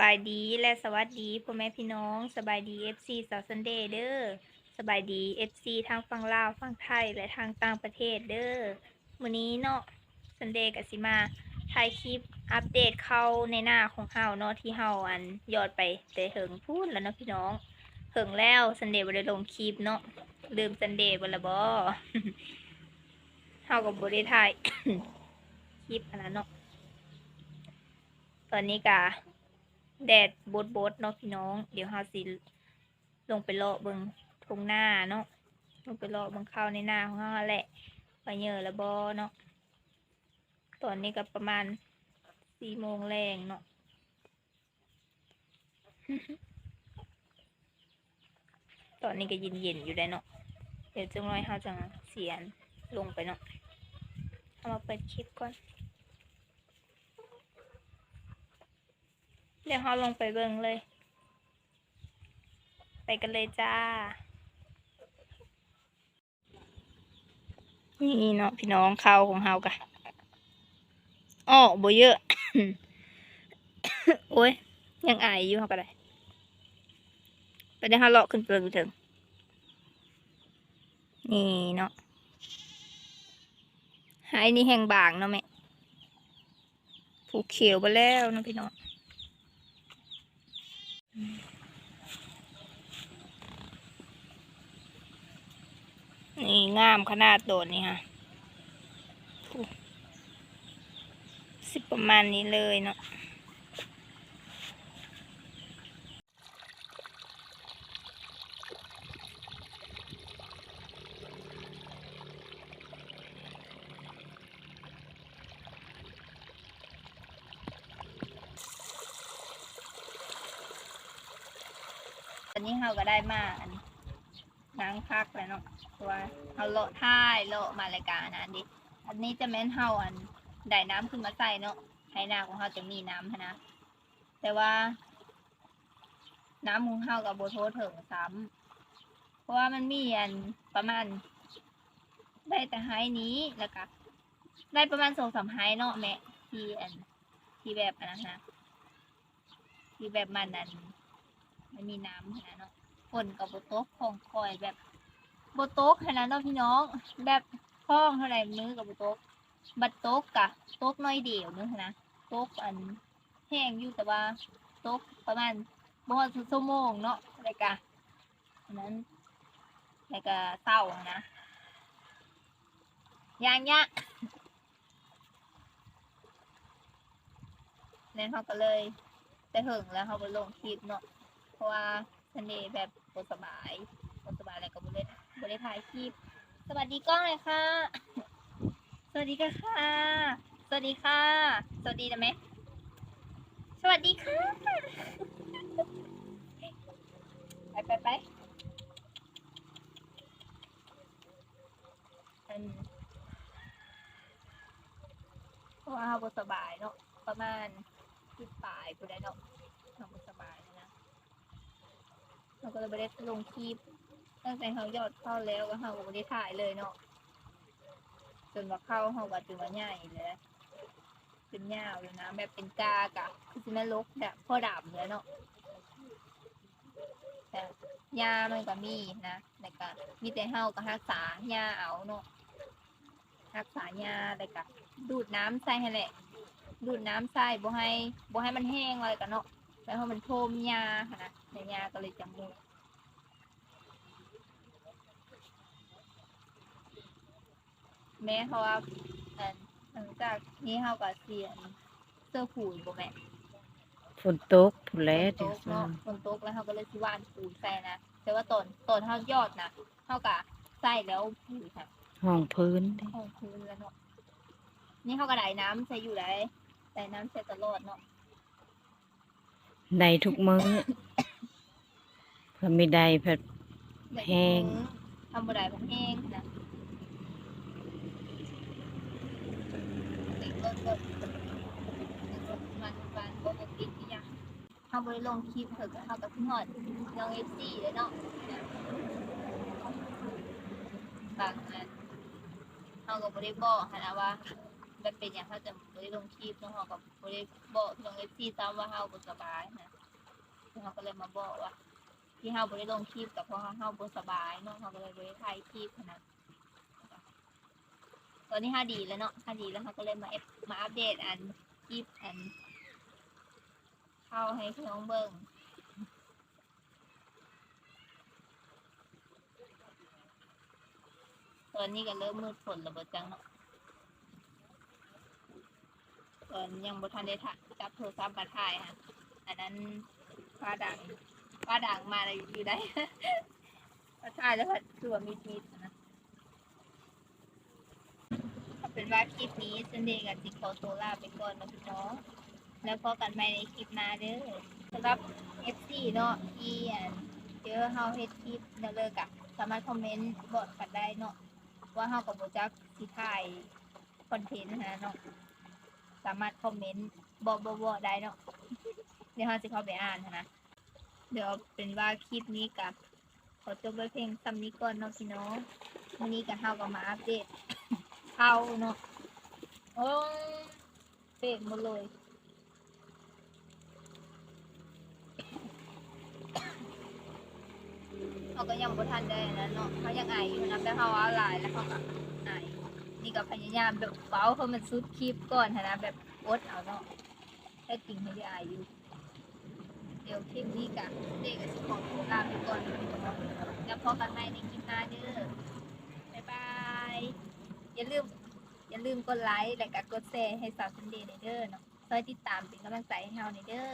บายดีและสวัสดีพ่อแม่พี่น้อง สบายดี FC สาวซันเดย์เด้อสบายดี FC ทางฝั่งลาวฝั่งไทยและทางต่างประเทศเด้อมื้อนี้เนาะซันเดย์กับสิมาถ่ายคลิปอัปเดตเข้าในหน้าของเฮาเนาะที่เฮาอันยอดไปแต่เหิงพูดแล้วเนาะพี่น้องเหิงแล้วซันเดย์บ่ได้ลงคลิปเนาะลืมซันเดย์บ่ละบ่เฮาก็บ่ได้ถ่ายคลิปอันนั้นเนาะตอนนี้กะ แดดบดบดๆเนาะพี่น้อง เดี๋ยวเฮาสิลงไปเลาะเบิงทงหน้าเนาะลงไปเลาะเบิงข้าวในหน้าของเฮาแหละไปเหยอะแล้วบ่เนาะตอนนี้ก็ประมาณสี่โมงแรงเนาะตอนนี้ก็เย็นๆอยู่ได้เนาะเดี๋ยวจังน้อยเฮาจังเสียนลงไปเนาะเอามาเปิดคลิปก่อน เดี๋ยวเราลงไปเบิ่งเลย ไปกันเลยจ้า นี่เนาะพี่น้องข้าวของเฮากะอ้อบ่เยอะ โอ้ย ยังอายอยู่เฮาก็ได้ไปเดี๋ยวเฮาเลาะขึ้นไปเบิ่งถึง นี่เนาะหายนี่แห้งบางเนาะแม่ผูกเขียวไปแล้วเนาะพี่น้อง นี่งามขนาดโดดนี่ค่ะสิบประมาณนี้เลยเนาะ นี้เราก็ได้มาอันนางพักแล้วเนาะเพราะว่าเอาโลท่ายโลมารายการนะดิอันนี้จะแม่นเฮาอันได้น้ำขึ้นมาใส่เนาะให้นาของเฮาจะมีน้ำหั้นนะแต่ว่า น้ำของเฮากับโบโทถึงซ้ำเพราะว่ามันมีอันประมาณ ได้แต่ไฮนี้แล้วก็ได้ประมาณสองสามไฮเนาะแม่ที่อันที่แบบอันนั้นนะที่แบบมันนั้น มันมีน้ำนนะเนาะฝนกับโบโต๊กของคอยแบบโบโต๊กขนาดเนาะพี่น้อง แบบคล้องเท่าไหร่มือกับโบโต๊กบัดโต๊กกะโต๊กน้อยเดียวนึงนะโต๊กอันแห้งอยู่แต่ว่าโต๊กประมาณบ่ฮอดชั่วโมงเนาะอะไรกะอันนั้นแล้วก็เต้านะย่างยะแล้วเขาก็เลยไปหึงแล้วเขาไปลงคลิปเนาะ ราะว่าทะเลแบบบ่สบายคนสบายอะไรก็บริบริถ่ายคลิป สวัสดีกล้องเลยค่ะ สวัสดีค่ะ สวัสดีค่ะ สวัสดีนะแม่สวัสดีค่ะ ไปไปไปอันเพราะว่าเรสบายเนาะประมาณที่ปลายผู้ใดเนาะเรสบาย เราก็เลยไม่ได้ลงคลิปตั้งแต่เขายอดเข้าแล้วก็เขาก็ไม่ได้ถ่ายเลยเนาะจนว่าเข้าเขาก็จนว่าใหญ่เลยเป็นยาวเลยนะแบบเป็นกากะคือสิแม่ลกแบบพ่อดำเลยเนาะแต่ยามันก็มีนะแต่ก็มีแต่เฮาก็รักษายาเอาเนาะรักษายาแต่ก็ดูดน้ำใส่ให้แหละดูดน้ำใส่บ่ให้บ่ให้มันแห้งเลยกันเนาะแล้วพอมันโทมยาค่ะนะ ในยาก็เลยจังมูกแม่เขาว่าอันหลังจากนี้เขาก็เสียนเสื้อผูนบ่แม่ฝนตกผู้แลฝนเดี๋ตยวกเนาะฝนตกแล้วเขาก็เลยสิว่านผูนใส่นะแต่ว่าตอนตอนเขายอดนะเขาก็ใส่แล้วผูนค่ะห้องพื้นเด้ห้องพื้นแล้วเนาะนี่เขาก็ได้น้ำใส่อยู่ได้ได้น้ำใส่ตลอดเนาะได้ทุกมื้อ เพื่อไม่ได้เพิ่นได้แห้งทำบ่ได้มันแห้งนะเด็กรถรถรถมันมันปกติที่ยังเขาบริลงคลิปเถอะเขากับพี่หอดน้องเอฟซีเลยเนาะบางอันเขาก็บริบอกหั้นนะว่ามันเป็นอย่างเขาจะบ่ได้ลงคลิปเนาะเขาก็บ่ได้บอกน้องเอฟซีซ้ำว่าเฮาบ่สบายนะเขาก็เลยมาบอกว่า ที่เฮาบ่ได้ลงคลิปกับเพราะว่าเฮาบ่สบายเนาะเขาก็เลยบ่ได้ถ่ายคลิปนะตอนนี้เฮาดีแล้วเนาะเฮาดีแล้วเขาก็เลยมาเอฟมาอัปเดตอันคลิปอัน เข้าให้พี่น้องเบิ่งตอนนี้ก็เริ่มมืดฝนแล้วเบิดจังเนาะตอนยังบ่ทันได้จับโทรศัพท์มาถ่ายฮะอันนั้นฟ้าดัง ฟ้าดังมาเลยอยู่ได้มาถ่ายแล้วก็ตัวมีทีนะเอาเป็นว่าคลิปนี้เซนเดย์กับจิขอตัวลาไปก่อนนะพี่น้อง แล้วพอกันใหม่ในคลิปหน้าเด้อสำหรับ FC เนาะที่อันเจอเฮาเฮ็ดคลิปแล้วเลิกอะสามารถคอมเมนต์บอกกันได้เนาะว่าเฮากับโบจักสิถ่ายคอนเทนต์นะเนาะสามารถคอมเมนต์บอกบอกได้เนาะเดี๋ยวเราจะเข้าไปอ่านนะ เดี๋ยวเป็นว่าคลิปนี้กับขอจบไว้เพลงซัมนี้ก่อนเนาะพี่น้องวันนี้กับเฮาก็มาอัปเดตเขาเนาะโอ้เป๊ะหมดเลยเขาก็ยังบ่ทันได้นะเนาะเขายังอายอยู่นะแต่เขาเอาหลายแล้วเขาก็อายนี่ก็พยายามแบบเฝ้าเขามันสุดคลิปก่อนนะแบบอดเอาเนาะแค่จริงไม่ได้อายอยู่ ดี๋ยวคลิปนี้กับเด็กกับสิของตัวลาไปก่อนแล้วพอกันใหม่ในคลิปหน้าเด้อบ๊ายบายอย่าลืมอย่าลืมกดไลค์และก็กดแชร์ให้สาวสันเดย์ในเด้อเนาะคอยติดตามเป็นกำลังใจให้เฮาในเด้อ